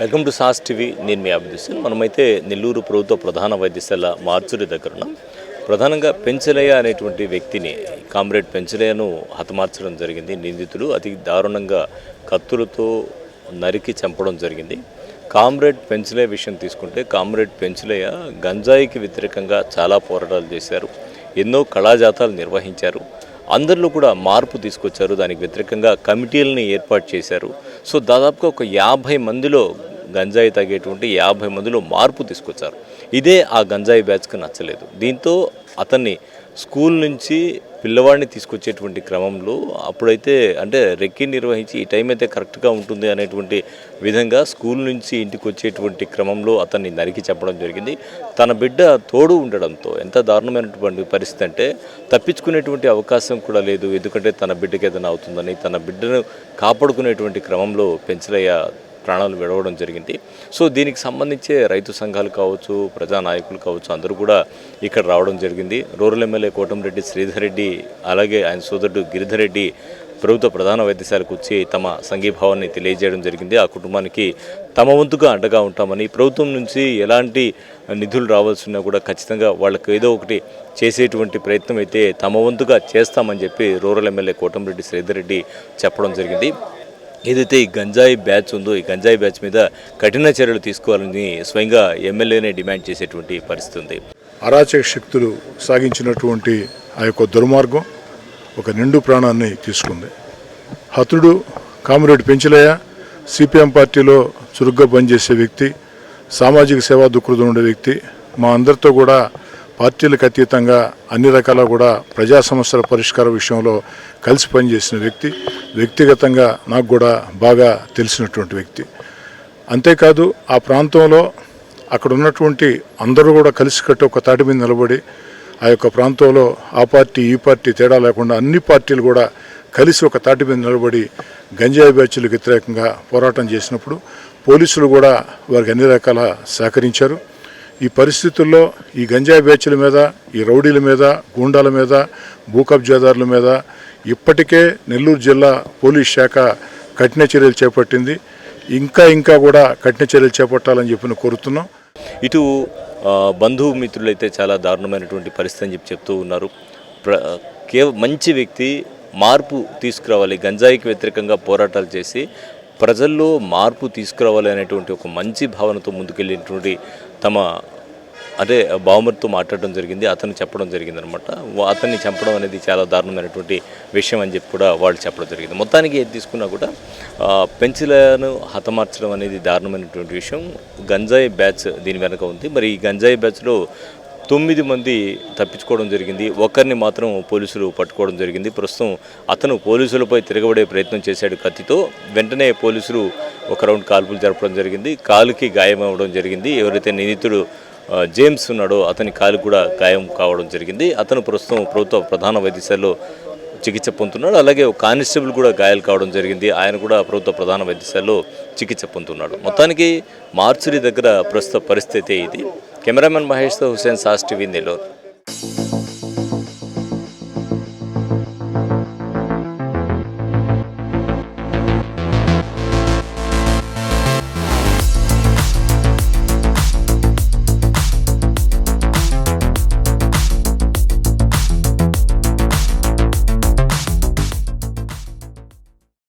Welcome to sauce TV. నేను మీ అభిదిస్తాను మనమైతే నెల్లూరు ప్రభుత్వ ప్రధాన వైద్యశాల మార్చురి దగ్గర ఉన్నాం. ప్రధానంగా పెంచలయ్య అనేటువంటి వ్యక్తిని కామ్రేడ్ పెంచలయ్యను హతమార్చడం జరిగింది. నిందితులు అతి దారుణంగా కత్తులతో నరికి చంపడం జరిగింది. కామ్రేడ్ పెంచలయ్య విషయం తీసుకుంటే కామ్రేడ్ పెంచలయ్య గంజాయికి వ్యతిరేకంగా చాలా పోరాటాలు చేశారు. ఎన్నో కళాజాతాలు నిర్వహించారు. అందరిలో కూడా మార్పు తీసుకొచ్చారు. దానికి వ్యతిరేకంగా కమిటీలని ఏర్పాటు చేశారు. సో దాదాపుగా ఒక యాభై మందిలో గంజాయి తాగేటువంటి యాభై మందిలో మార్పు తీసుకొచ్చారు. ఇదే ఆ గంజాయి బ్యాచ్కి నచ్చలేదు. దీంతో అతన్ని స్కూల్ నుంచి పిల్లవాడిని తీసుకొచ్చేటువంటి క్రమంలో అప్పుడైతే అంటే రెక్కి నిర్వహించి ఈ టైం అయితే కరెక్ట్గా ఉంటుంది అనేటువంటి విధంగా స్కూల్ నుంచి ఇంటికి వచ్చేటువంటి క్రమంలో అతన్ని నరికి చెప్పడం జరిగింది. తన బిడ్డ తోడు ఉండడంతో ఎంత దారుణమైనటువంటి పరిస్థితి అంటే తప్పించుకునేటువంటి అవకాశం కూడా లేదు. ఎందుకంటే తన బిడ్డకి ఏదైనా అవుతుందని తన బిడ్డను కాపాడుకునేటువంటి క్రమంలో పెంచలయ్య ప్రాణాలు విడవడం జరిగింది. సో దీనికి సంబంధించే రైతు సంఘాలు కావచ్చు ప్రజా నాయకులు కావచ్చు అందరూ కూడా ఇక్కడ రావడం జరిగింది. రూరల్ ఎమ్మెల్యే కోటంరెడ్డి శ్రీధర్ రెడ్డి అలాగే ఆయన సోదరుడు గిరిధర్ రెడ్డి ప్రభుత్వ ప్రధాన వైద్యశాలకు వచ్చి తమ సంఘీభావాన్ని తెలియజేయడం జరిగింది. ఆ కుటుంబానికి తమ వంతుగా అండగా ఉంటామని ప్రభుత్వం నుంచి ఎలాంటి నిధులు రావాల్సినా కూడా ఖచ్చితంగా వాళ్ళకి ఏదో ఒకటి చేసేటువంటి ప్రయత్నం అయితే తమ వంతుగా చేస్తామని చెప్పి రూరల్ ఎమ్మెల్యే కోటంరెడ్డి శ్రీధర్ రెడ్డి చెప్పడం జరిగింది. ఏదైతే ఈ గంజాయి బ్యాచ్ ఉందో ఈ గంజాయి బ్యాచ్ మీద కఠిన చర్యలు తీసుకోవాలని స్వయంగా ఎమ్మెల్యేనే డిమాండ్ చేసేటువంటి పరిస్థితి ఉంది. అరాచక శక్తులు సాగించినటువంటి ఆ యొక్క దుర్మార్గం ఒక నిండు ప్రాణాన్ని తీసుకుంది. హతుడు కామిరెడ్డి పెంచలయ్య సిపిఎం పార్టీలో చురుగ్గా పనిచేసే వ్యక్తి సామాజిక సేవా దుఃఖృతం ఉండే వ్యక్తి మా అందరితో కూడా పార్టీలకు అతీతంగా అన్ని రకాల కూడా ప్రజా సమస్యల పరిష్కార విషయంలో కలిసి పనిచేసిన వ్యక్తి వ్యక్తిగతంగా నాకు కూడా బాగా తెలిసినటువంటి వ్యక్తి. అంతేకాదు ఆ ప్రాంతంలో అక్కడ ఉన్నటువంటి అందరూ కూడా కలిసికట్టు ఒక తాటి మీద నిలబడి ఆ యొక్క ప్రాంతంలో ఆ పార్టీ ఈ పార్టీ తేడా లేకుండా అన్ని పార్టీలు కూడా కలిసి ఒక తాటి మీద నిలబడి గంజాయి బ్యాచ్లకు వ్యతిరేకంగా పోరాటం చేసినప్పుడు పోలీసులు కూడా వారికి అన్ని రకాల సహకరించారు. ఈ పరిస్థితుల్లో ఈ గంజాయి బ్యాచ్ల మీద ఈ రౌడీల మీద గూండాల మీద భూకబ్జాదారుల మీద ఇప్పటికే నెల్లూరు జిల్లా పోలీస్ శాఖ కఠిన చర్యలు చేపట్టింది. ఇంకా ఇంకా కూడా కఠిన చర్యలు చేపట్టాలని చెప్పి కోరుతున్నాం. ఇటు ఆ, బంధువు అయితే చాలా దారుణమైనటువంటి పరిస్థితి అని చెప్పి చెప్తూ ఉన్నారు. ప్ర మంచి వ్యక్తి మార్పు తీసుకురావాలి గంజాయికి వ్యతిరేకంగా పోరాటాలు చేసి ప్రజల్లో మార్పు తీసుకురావాలి అనేటువంటి ఒక మంచి భావనతో ముందుకెళ్ళినటువంటి తమ అదే బావమరితో మాట్లాడడం జరిగింది అతను చెప్పడం జరిగింది అనమాట అతన్ని చంపడం అనేది చాలా దారుణమైనటువంటి విషయం అని చెప్పి కూడా వాళ్ళు చెప్పడం జరిగింది. మొత్తానికి ఏది తీసుకున్నా కూడా పెన్సిలను హతమార్చడం అనేది దారుణమైనటువంటి విషయం. గంజాయి బ్యాచ్ దీని వెనక ఉంది. మరి ఈ గంజాయి బ్యాచ్లో తొమ్మిది మంది తప్పించుకోవడం జరిగింది. ఒకరిని మాత్రం పోలీసులు పట్టుకోవడం జరిగింది. ప్రస్తుతం అతను పోలీసులపై తిరగబడే ప్రయత్నం చేశాడు. కత్తితో వెంటనే పోలీసులు ఒక రౌండ్ కాల్పులు జరపడం జరిగింది. కాలుకి గాయం అవ్వడం జరిగింది. ఎవరైతే నిందితుడు జేమ్స్ ఉన్నాడో అతని కాలు కూడా గాయం కావడం జరిగింది. అతను ప్రస్తుతం ప్రభుత్వ ప్రధాన వైద్యశాలలో చికిత్స పొందుతున్నాడు. అలాగే కానిస్టేబుల్ కూడా గాయాలు కావడం జరిగింది. ఆయన కూడా ప్రభుత్వ ప్రధాన వైద్యశాలలో చికిత్స పొందుతున్నాడు. మొత్తానికి మార్చురి దగ్గర ప్రస్తుత పరిస్థితి ఇది. కెమెరామెన్ మహేష్తో హుసేన్ సాస్ టీవీ నెల్లూరు